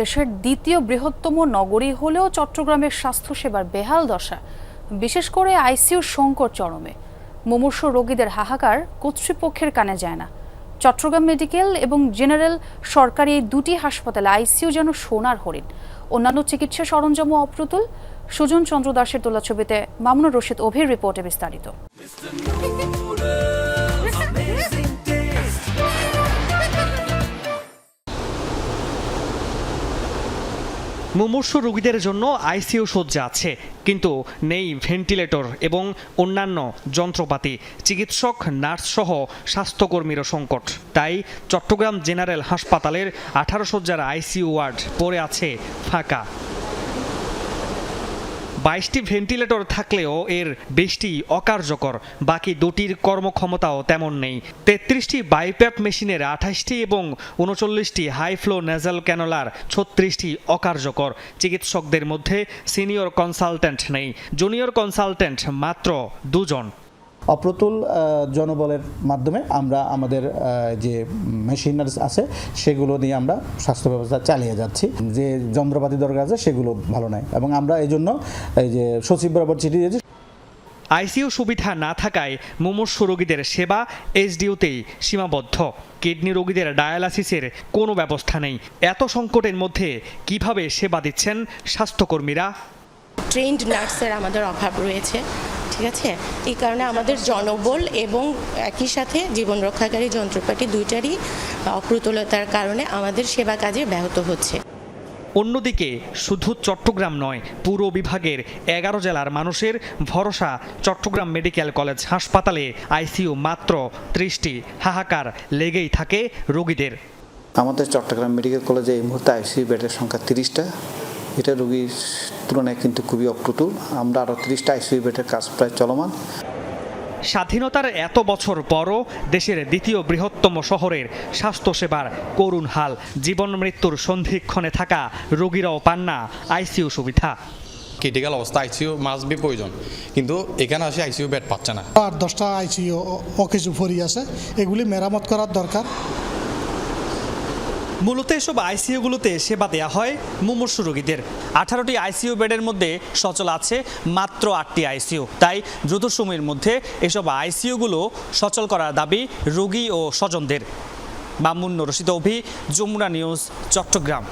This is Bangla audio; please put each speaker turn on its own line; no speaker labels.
দেশের দ্বিতীয় বৃহত্তম নগরী হলেও চট্টগ্রামের স্বাস্থ্যসেবার বেহাল দশা, বিশেষ করে আইসিইউ সংকট চরমে। মুমূর্ষ রোগীদের হাহাকার কর্তৃপক্ষের কানে যায় না। চট্টগ্রাম মেডিকেল এবং জেনারেল সরকারি এই দুটি হাসপাতালে আইসিইউ যেন সোনার হরিণ। অন্যান্য চিকিৎসা সরঞ্জামও অপ্রতুল। সুজন চন্দ্র দাসের তোলা ছবিতে মামুনুর রশিদ অভির রিপোর্টে বিস্তারিত।
মুমূর্ষ রোগীদের জন্য আইসিইউ সজ্জা আছে, কিন্তু নেই ভেন্টিলেটর এবং অন্যান্য যন্ত্রপাতি। চিকিৎসক নার্স সহ স্বাস্থ্যকর্মীরও সংকট। তাই চট্টগ্রাম জেনারেল হাসপাতালের আঠারো সজ্জার আইসিইউ ওয়ার্ড পড়ে আছে ফাঁকা। বাইশটি ভেন্টিলেটর থাকলেও এর বেশটি অকার্যকর, বাকি দুটির কর্মক্ষমতাও তেমন নেই। তেত্রিশটি বাইপ্যাপ মেশিনের আঠাশটি এবং উনচল্লিশটি হাই ফ্লো নেজাল ক্যানোলার ছত্রিশটি অকার্যকর। চিকিৎসকদের মধ্যে সিনিয়র কনসালট্যান্ট নেই, জুনিয়র কনসালট্যান্ট মাত্র দুজন।
অপ্রতুল জনবলের মাধ্যমে আমরা আমাদের যে মেশিনারিজ আছে সেগুলো দিয়ে আমরা স্বাস্থ্য ব্যবস্থা চালিয়ে যাচ্ছি। যে যন্ত্রপাতি দরকার আছে সেগুলো ভালো নয় এবং আমরা এই জন্য এই যে সচিব বরাবর চিঠি দিয়েছি।
আইসিইউ সুবিধা না থাকায় মুমূর্ষু রোগীদের সেবা এসডিউতেই সীমাবদ্ধ। কিডনি রোগীদের ডায়ালাসিসের কোনো ব্যবস্থা নেই। এত সংকটের মধ্যে কীভাবে সেবা দিচ্ছেন স্বাস্থ্যকর্মীরা?
ট্রেন্ড নার্সের আমাদের অভাব রয়েছে। ঠিক আছে? এই কারণে আমাদের জনবল এবং একই সাথে জীবন রক্ষাকারী যন্ত্রপাতি দুইটারই অপ্রতুলতার কারণে আমাদের সেবা কাজে ব্যাহত হচ্ছে।
অন্যদিকে শুধু চট্টগ্রাম নয় পুরো বিভাগের এগারো জেলার মানুষের ভরসা চট্টগ্রাম মেডিকেল কলেজ হাসপাতালে আইসিইউ মাত্র ত্রিশটি হাহাকার লেগেই থাকে রোগীদের।
আমাদের চট্টগ্রাম মেডিকেল কলেজে এই মুহূর্তে আইসিইউ বেডের সংখ্যা তিরিশটা। এটা রোগীর তুলনায় কিন্তু খুবই অপ্রতুল। আমরা আরও তিরিশটা আইসিইউ বেডের কাজ প্রায় চলমান।
স্বাধীনতার এত বছর পরও দেশের দ্বিতীয় বৃহত্তম শহরের স্বাস্থ্যসেবার করুণ হাল জীবন মৃত্যুর সন্ধিক্ষণে থাকা রোগীরাও পান না আইসিইউ সুবিধা।
ক্রিটিক্যাল অবস্থা আইসিইউ মাস্ট বি প্রয়োজন। কিন্তু এখানে আসে আইসিইউ বেড পাচ্ছে না।
আর দশটা আইসিইউ অকেজু ভরি আছে। এগুলি মেরামত করার দরকার।
মূলত এসব আইসিইউগুলোতে সেবা দেওয়া হয় মুমূর্ষু রোগীদের। আঠারোটি আইসিইউ বেডের মধ্যে সচল আছে মাত্র আটটি আইসিইউ। তাই দ্রুত সময়ের মধ্যে এসব আইসিইউগুলো সচল করার দাবি রোগী ও স্বজনদের। মামুন রশিদ অভি, যমুনা নিউজ, চট্টগ্রাম।